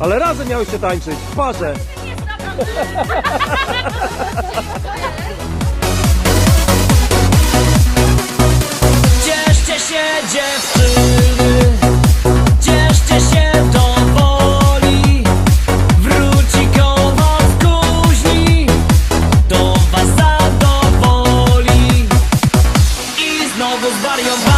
Ale razem miałyście tańczyć, w parze. Cieszcie się dziewczyny, cieszcie się do woli Wróci koło z kuźni, to was zadowoli. I znowu zwariowana